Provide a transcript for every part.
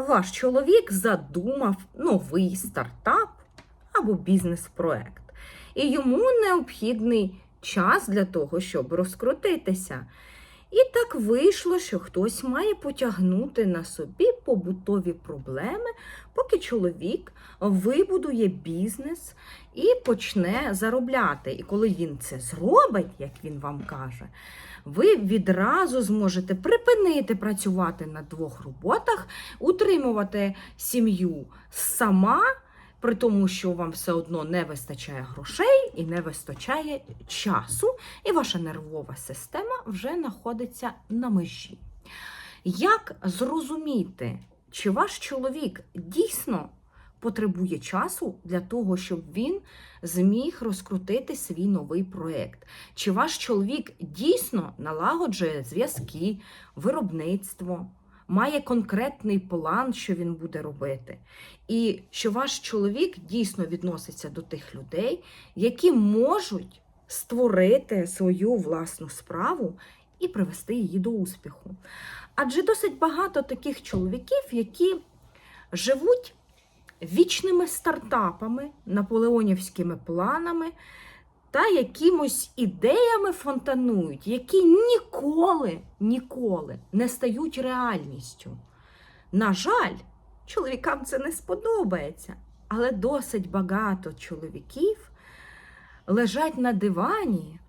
ваш чоловік задумав новий стартап або бізнес-проект, і йому необхідний час для того, щоб розкрутитися. І так вийшло, що хтось має потягнути на собі побутові проблеми, поки чоловік вибудує бізнес і почне заробляти. І коли він це зробить, як він вам каже, ви відразу зможете припинити працювати на двох роботах, утримувати сім'ю сама, при тому, що вам все одно не вистачає грошей і не вистачає часу, і ваша нервова система вже знаходиться на межі. Як зрозуміти, чи ваш чоловік дійсно потребує часу для того, щоб він зміг розкрутити свій новий проєкт? Чи ваш чоловік дійсно налагоджує зв'язки, виробництво, має конкретний план, що він буде робити? І що ваш чоловік дійсно відноситься до тих людей, які можуть створити свою власну справу і привести її до успіху. Адже досить багато таких чоловіків, які живуть вічними стартапами, наполеонівськими планами та якимось ідеями фонтанують, які ніколи, ніколи не стають реальністю. На жаль, чоловікам це не сподобається, але досить багато чоловіків лежать на дивані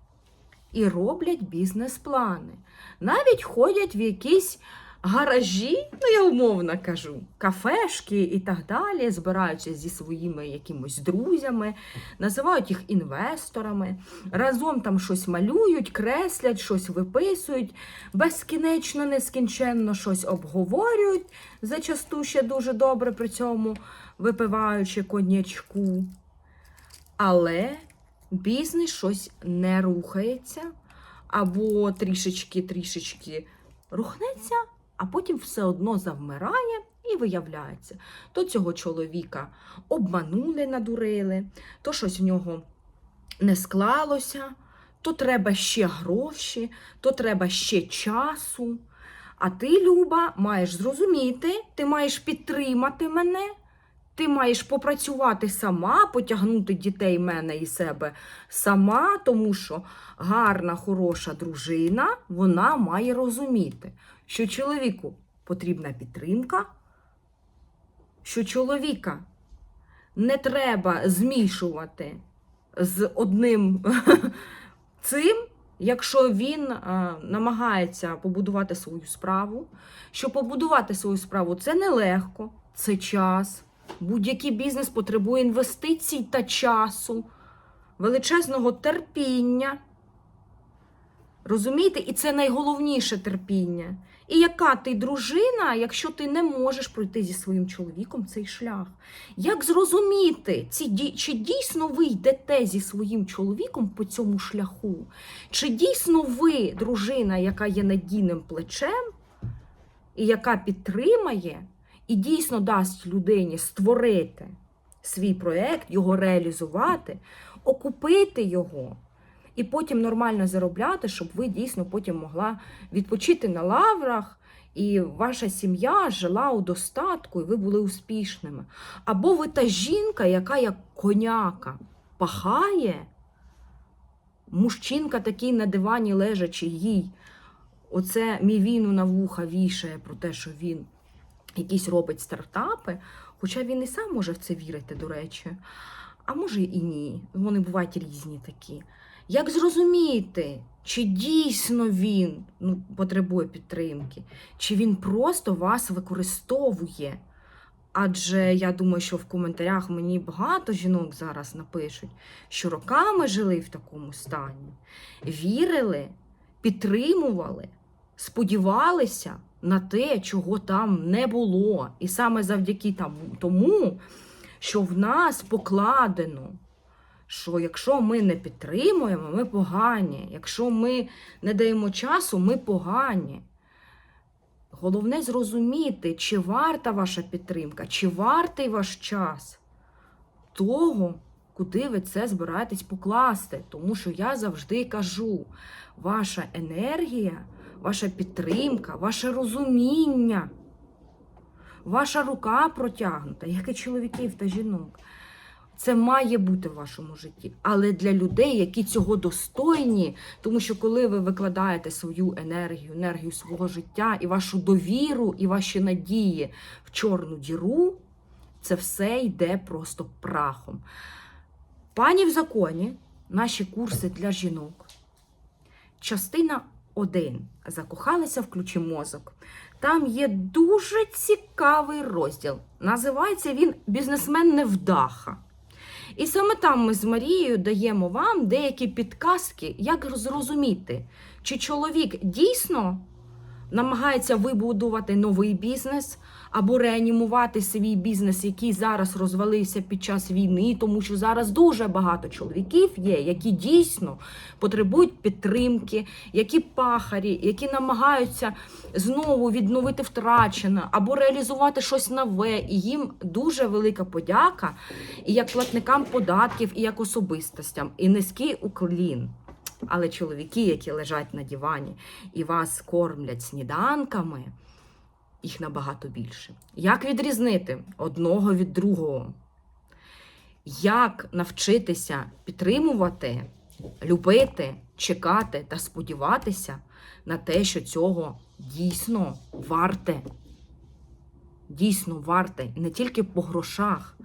і роблять бізнес-плани. Навіть ходять в якісь гаражі, ну я умовно кажу, кафешки і так далі, збираються зі своїми якимось друзями, називають їх інвесторами, разом там щось малюють, креслять, щось виписують, безкінечно, нескінченно щось обговорюють, зачасту ще дуже добре при цьому випиваючи коньячку. Але бізнес щось не рухається, або трішечки-трішечки рухнеться, а потім все одно завмирає і виявляється, то цього чоловіка обманули, надурили, то щось в нього не склалося, то треба ще гроші, то треба ще часу. А ти, Люба, маєш зрозуміти, ти маєш підтримати мене. Ти маєш попрацювати сама, потягнути дітей мене і себе сама, тому що гарна, хороша дружина, вона має розуміти, що чоловіку потрібна підтримка, що чоловіка не треба змішувати з одним цим, якщо він е, намагається побудувати свою справу. Що побудувати свою справу це нелегко, це час. Будь-який бізнес потребує інвестицій та часу, величезного терпіння. Розумієте? І це найголовніше терпіння. І яка ти дружина, якщо ти не можеш пройти зі своїм чоловіком цей шлях? Як зрозуміти, чи дійсно ви йдете зі своїм чоловіком по цьому шляху? Чи дійсно ви, дружина, яка є надійним плечем, і яка підтримає, і дійсно дасть людині створити свій проєкт, його реалізувати, окупити його і потім нормально заробляти, щоб ви дійсно потім могла відпочити на лаврах, і ваша сім'я жила у достатку, і ви були успішними. Або ви та жінка, яка як коняка пахає, мужчинка такий на дивані лежачи їй. Оце мівіну на вуха вішає про те, що він якісь робить стартапи, хоча він і сам може в це вірити, до речі. А може і ні. Вони бувають різні такі. Як зрозуміти, чи дійсно він ну, потребує підтримки, чи він просто вас використовує? Адже я думаю, що в коментарях мені багато жінок зараз напишуть, що роками жили в такому стані, вірили, підтримували, сподівалися на те, чого там не було. І саме завдяки тому, що в нас покладено, що якщо ми не підтримуємо, ми погані. Якщо ми не даємо часу, ми погані. Головне зрозуміти, чи варта ваша підтримка, чи вартий ваш час того, куди ви це збираєтесь покласти. Тому що я завжди кажу, ваша енергія, ваша підтримка, ваше розуміння ваша рука протягнута, як і чоловіків та жінок. Це має бути в вашому житті, але для людей, які цього достойні, тому що коли ви викладаєте свою енергію, енергію свого життя і вашу довіру, і ваші надії в чорну діру, це все йде просто прахом. Пані в законі, наші курси для жінок. Частина 1. Закохалися в мозок. Там є дуже цікавий розділ. Називається він Бізнесмен невдаха. І саме там ми з Марією даємо вам деякі підказки, як зрозуміти, чи чоловік дійсно намагається вибудувати новий бізнес або реанімувати свій бізнес, який зараз розвалився під час війни, тому що зараз дуже багато чоловіків є, які дійсно потребують підтримки, які пахарі, які намагаються знову відновити втрачене або реалізувати щось нове. І їм дуже велика подяка і як платникам податків, і як особистостям, і низький уклін. Але чоловіки, які лежать на дивані і вас кормлять сніданками, їх набагато більше. Як відрізнити одного від другого? Як навчитися підтримувати, любити, чекати та сподіватися на те, що цього дійсно варте? Дійсно варте не тільки по грошах,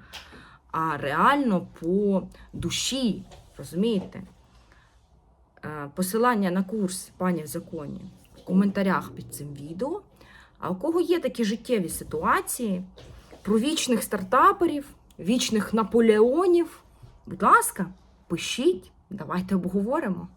а реально по душі. Розумієте? Е, Посилання на курс пані в законі в коментарях під цим відео. А у кого є такі життєві ситуації про вічних стартаперів, вічних наполеонів, будь ласка, пишіть, давайте обговоримо.